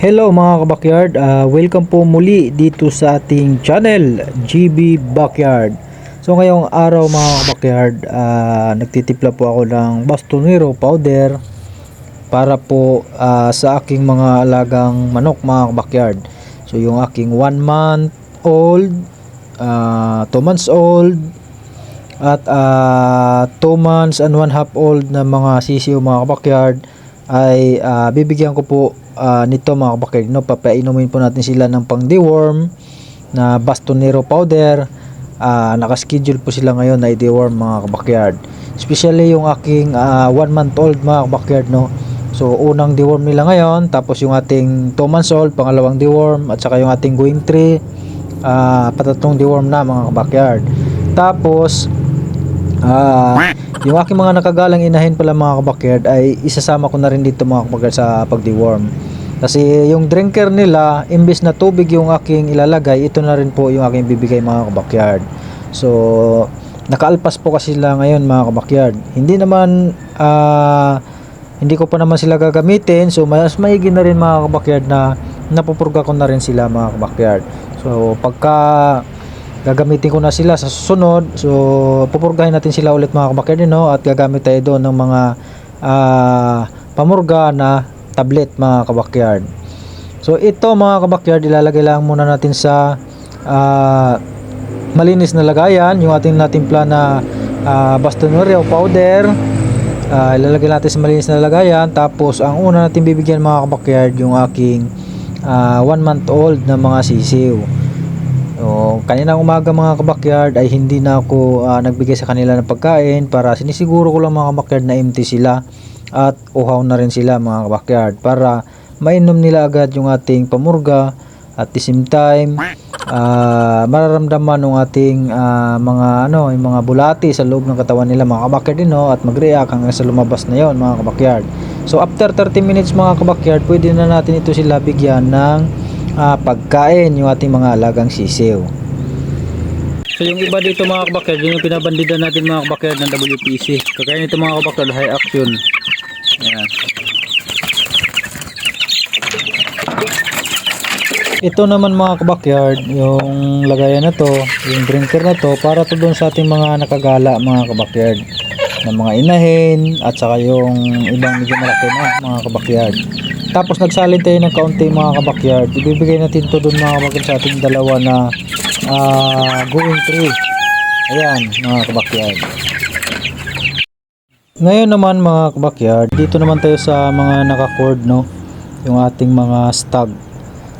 Hello mga kabakyard, Ah, welcome po muli dito sa ating channel GB Backyard. So ngayong araw mga kabakyard, ah, nagtitipla po ako ng bastonero powder para po ah, sa aking mga alagang manok mga kabakyard. So yung aking 1 month old, 2 months old, at 2 months and 1 half old na mga sisiyo mga kabakyard ay ah, bibigyan ko po ah, nito mga kabakyard no papainumin po natin sila ng pang deworm na bastonero powder. Ah, naka-schedule po sila ngayon na i-deworm mga kabakyard especially yung aking 1 month old mga kabakyard no. So unang deworm nila ngayon tapos yung ating 2 months old pangalawang deworm at saka yung ating going 3 ah patatong deworm na mga kabakyard tapos Ah, yung aking mga nakagalang inahin pala mga kabakyard ay isasama ko na rin dito mga kabakyard sa pag-deworm. Kasi yung drinker nila, imbis na tubig yung aking ilalagay, ito na rin po yung aking bibigay mga kabakyard. So, nakaalpas po kasi sila ngayon mga kabakyard. Hindi naman, ah, hindi ko pa naman sila gagamitin. So, mas maigi na rin mga kabakyard na napupurga ko na rin sila mga kabakyard. So, pagka gagamitin ko na sila sa susunod so pupurgahin natin sila ulit mga kabakyard no at gagamit tayo doon ng mga ah, pamurga na tablet mga kabakyard. So ito mga kabakyard ilalagay lang muna natin sa ah, malinis na lagayan. Yung ating nating plan na uh, bastonoria o powder Ah, ilalagay natin sa malinis na lagayan. Tapos ang una natin bibigyan mga kabakyard yung aking 1 month old na mga sisiw. So, kaninang umaga mga kabakyard ay hindi na ako ah, nagbigay sa kanila ng pagkain para sinisiguro ko lang mga kabakyard na empty sila at uhaw na rin sila mga kabakyard para mainom nila agad yung ating pamurga at the same time ah, mararamdaman ng ating ah, mga ano yung mga bulati sa loob ng katawan nila mga kabakyard din no at mag-react hanggang sa lumabas na yon mga kabakyard so after 30 minutes mga kabakyard pwede na natin ito sila bigyan ng ah, pagkain yung ating mga alagang sisiw. So yung iba dito mga kabakyard, yun yung pinabandida natin mga kabakyard ng WPC. Kagaya nito mga kabakyard, high action. Ayan. Ito naman mga kabakyard, yung lagayan na to, yung drinker na to, para to doon sa ating mga nakagala mga kabakyard ng mga inahin at saka yung ibang medyo malaki na mga kabakyard. Tapos nagsalin tayo ng kaunti mga kabakyard. Ibibigay natin to doon mga kabakyard sa ating dalawa na ah, going tree. Ayan mga kabakyard. Ngayon naman mga kabakyard, dito naman tayo sa mga naka-cord no. Yung ating mga stag.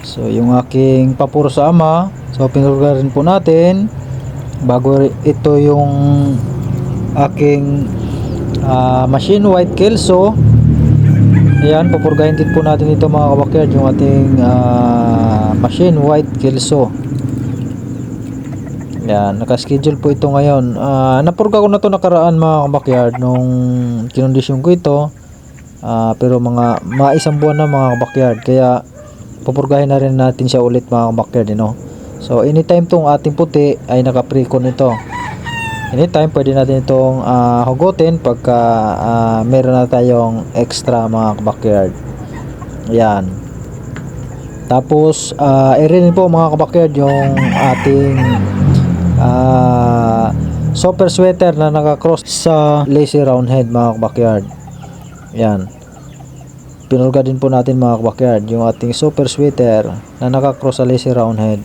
So yung aking papuro sa ama, so pinurga rin po natin bago ito yung aking ah, machine white kelso Ayan, pupurgahin din po natin ito mga kabakyard yung ating ah, machine white kelso. Ayan, naka-schedule po ito ngayon. Ah, napurga ko na to nakaraan mga kabakyard nung kinondisyon ko ito. Ah, pero mga mga isang buwan na mga kabakyard kaya pupurgahin na rin natin siya ulit mga kabakyard you know? So anytime tong ating puti ay naka-precon ito. Anytime pwede natin itong ah, hugutin pagka ah, meron na tayong extra mga kabakyard. Ayan. Tapos uh, i-rin po mga kabakyard yung ating ah, super sweater na naka-cross sa lacy round head mga kabakyard. Ayan. Pinulga din po natin mga kabakyard yung ating super sweater na naka-cross sa lacy round head.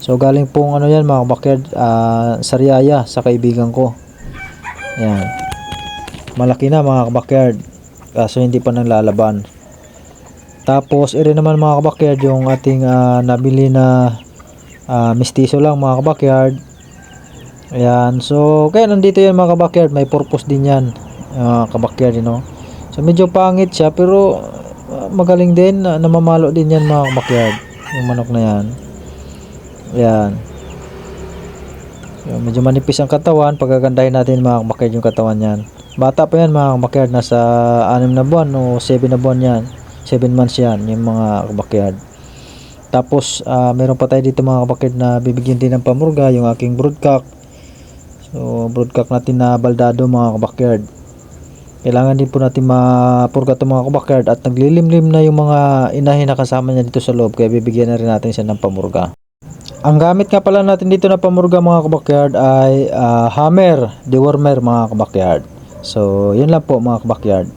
So galing pong ano yan mga kabakyard ah, sariaya sa kaibigan ko. Ayan. Malaki na mga kabakyard. Kaso hindi pa naglalaban. Tapos ire naman mga kabakyard yung ating ah, nabili na ah, mistiso lang mga kabakyard. Ayan. So kaya nandito yan mga kabakyard. May purpose din yan. Mga kabakyard you know. So medyo pangit siya pero ah, magaling din. na namamalo din yan mga kabakyard. Yung manok na yan. Ayan. So, medyo manipis ang katawan. Pagagandahin natin mga kabakyard yung katawan niyan. Bata pa yan mga kabakyard. Nasa 6 na buwan o 7 na buwan yan. 7 months yan yung mga kabakyard. Tapos ah, meron pa tayo dito mga kabakyard na bibigyan din ng pamurga yung aking broodcock. So broodcock natin na baldado mga kabakyard. kailangan din po natin mapurga itong mga kabakyard at naglilimlim na yung mga inahin na kasama niya dito sa loob kaya bibigyan na rin natin siya ng pamurga. Ang gamit nga pala natin dito na pamurga mga kabakyard ay ah, hammer, dewormer mga kabakyard. So, yun lang po mga kabakyard.